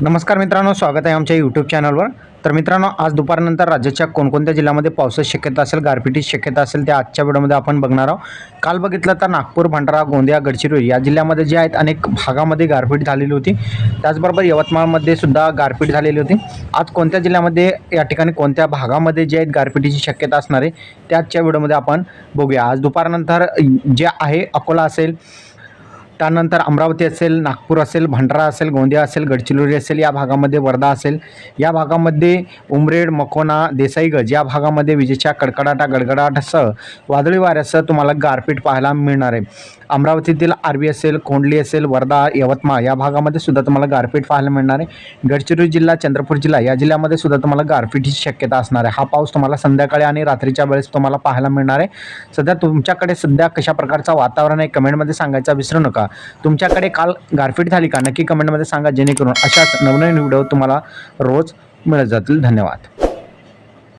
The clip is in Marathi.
नमस्कार मित्रांनो स्वागत आहे आमच्या यूट्यूब चॅनलवर तर मित्रांनो आज दुपारनंतर राज्याच्या कोणकोणत्या जिल्ह्यामध्ये पावसाची शक्यता असेल गारपिटीची शक्यता असेल त्या आजच्या व्हिडिओमध्ये आपण बघणार आहोत. काल बघितलं तर नागपूर भंडारा गोंदिया गडचिरोली या जिल्ह्यामध्ये जे आहेत अनेक भागामध्ये गारपीट झालेली होती. त्याचबरोबर यवतमाळमध्ये सुद्धा गारपीट झालेली होती. आज कोणत्या जिल्ह्यामध्ये या ठिकाणी कोणत्या भागामध्ये जे आहेत गारपिटीची शक्यता असणार आहे त्या आजच्या व्हिडिओमध्ये आपण बघूया. आज दुपारनंतर जे आहे अकोला असेल त्यानंतर अमरावती असेल नागपूर असेल भंडारा असेल गोंदिया असेल गडचिरोली असेल या भागामध्ये वर्धा असेल. या भागामध्ये उमरेड मकोना देसाईगज या भागामध्ये विजेच्या कडकडाटा गडगडाटासह वादळी वाऱ्यासह तुम्हाला गारपीट पाहायला मिळणार आहे. अमरावतीतील आर्वी असेल कोंडली असेल वर्धा यवतमाळ या भागामध्ये सुद्धा तुम्हाला गारपीट पाहायला मिळणार आहे. गडचिरोली जिल्हा चंद्रपूर जिल्हा या जिल्ह्यामध्ये सुद्धा तुम्हाला गारपीटीची शक्यता असणार आहे. हा पाऊस तुम्हाला संध्याकाळी आणि रात्रीच्या वेळेस तुम्हाला पाहायला मिळणार आहे. सध्या तुमच्याकडे सध्या कशा प्रकारचा वातावरण आहे? कमेंटमध्ये सांगायचा विसरू नका. तुमच्याकडे काल गारपीट झाली का? नक्की कमेंटमध्ये सांगा जेणेकरून अशाच नवनवीन व्हिडिओ तुम्हाला रोज मिळत जातील. धन्यवाद.